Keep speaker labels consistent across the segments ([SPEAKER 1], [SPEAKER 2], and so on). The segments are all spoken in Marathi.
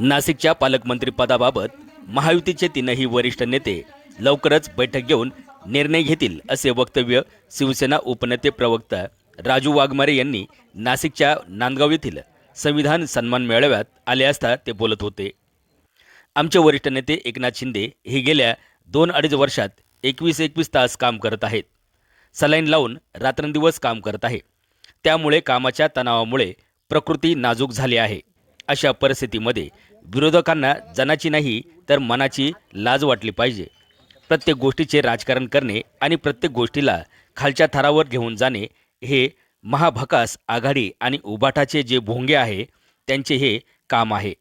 [SPEAKER 1] नाशिकच्या पालकमंत्रीपदाबाबत महायुतीचे तीनही वरिष्ठ नेते लवकरच बैठक घेऊन निर्णय घेतील असे वक्तव्य शिवसेना उपनेते प्रवक्ता राजू वाघमारे यांनी नाशिकच्या नांदगाव येथील संविधान सन्मान मेळाव्यात आले असता ते बोलत होते. आमचे वरिष्ठ नेते एकनाथ शिंदे हे गेल्या दोन अडीच वर्षात एकवीस एकवीस तास काम करत आहेत. सलाईन लावून रात्रंदिवस काम करत आहे. त्यामुळे कामाच्या तणावामुळे प्रकृती नाजूक झाली आहे. अशा परिस्थितीमध्ये विरोधकांना जनाची नाही तर मनाची लाज वाटली पाहिजे. प्रत्येक गोष्टीचे राजकारण करणे आणि प्रत्येक गोष्टीला खालच्या थरावर घेऊन जाणे हे महाभकास आघाडी आणि उबाटाचे जे भोंगे आहे त्यांचे हे काम आहे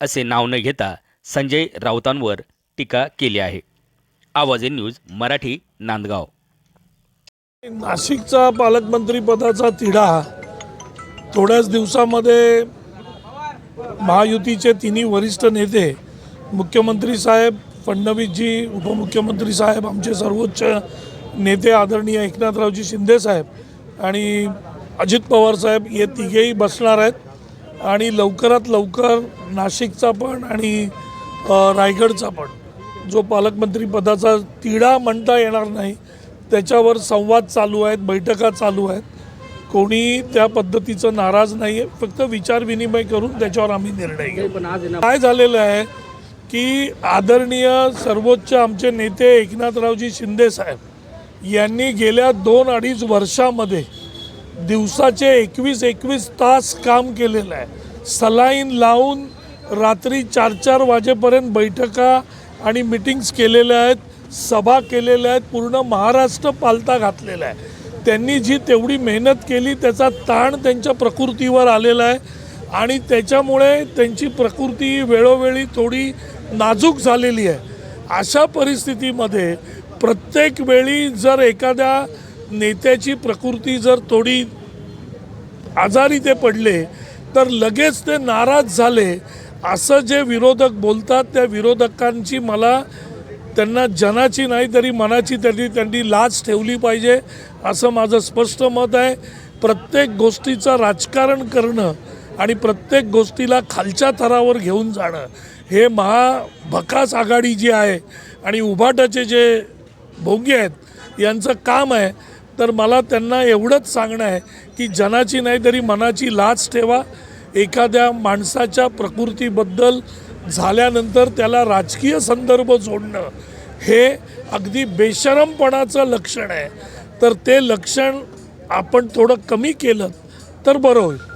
[SPEAKER 1] असे नाव न घेता संजय राऊतांवर टीका केली आहे. आवाज न्यूज मराठी नांदगाव.
[SPEAKER 2] नाशिकचा पालकमंत्री पदाचा तिढा थोड्याच दिवसामध्ये महायुतीचे तिन्ही वरिष्ठ नेते मुख्यमंत्री साहेब फडणवीसजी उपमुख्यमंत्री साहेब आमचे सर्वोच्च नेते आदरणीय एकनाथरावजी शिंदे साहेब आणि अजित पवार साहेब हे तिघेही बसणार आहेत. आणि लवकरात लवकर नाशिकचा पण आणि रायगडचा पण. जो पालकमंत्री पदाचा तिढा म्हणता येणार नाही त्याच्यावर संवाद चालू आहेत बैठका चालू आहेत. कोणी त्या पद्धतीचं नाराज नाही आहे फक्त विचारविनिमय करून त्याच्यावर आम्ही निर्णय घेऊ. काय झालेलं आहे की आदरणीय सर्वोच्च आमचे नेते एकनाथरावजी शिंदे साहेब यांनी गेल्या दोन अडीच वर्षामध्ये दिवसाचे एकवीस एकवीस तास काम केलेलं आहे. सलाईन लावून रात्री चार चार वाजेपर्यंत बैठका आणि मिटिंग्स केलेल्या आहेत सभा केलेल्या आहेत पूर्ण महाराष्ट्र पालता घातलेला आहे. त्यांनी जी तेवढी मेहनत केली त्याचा ताण त्यांच्या प्रकृतीवर आलेला आहे आणि त्याच्यामुळे त्यांची प्रकृती वेळोवेळी थोडी नाजूक झालेली आहे. अशा परिस्थितीमध्ये प्रत्येक वेळी जर एखाद्या नेत्याची प्रकृती जर थोडी आजारी ते पडले तर लगेच ते नाराज झाले असं जे विरोधक बोलतात त्या विरोधकांची मला त्यांना जनाची नाही तरी मनाची त्यांनी त्यांनी लाच ठेवली पाहिजे असं माझं स्पष्ट मत आहे. प्रत्येक गोष्टीचं राजकारण करणं आणि प्रत्येक गोष्टीला खालच्या थरावर घेऊन जाणं हे महाभकास आघाडी जी आहे आणि उभाटाचे जे भोंगे आहेत यांचं काम आहे. तर मला त्यांना एवढंच सांगणं आहे की जनाची नाही तरी मनाची लाच ठेवा. एखाद्या माणसाच्या प्रकृतीबद्दल झाल्यानंतर त्याला राजकीय संदर्भ जोडणं हे अगदी बेशरमपणाचं लक्षण आहे. तर ते लक्षण आपण थोडं कमी केलं तर बरं होईल.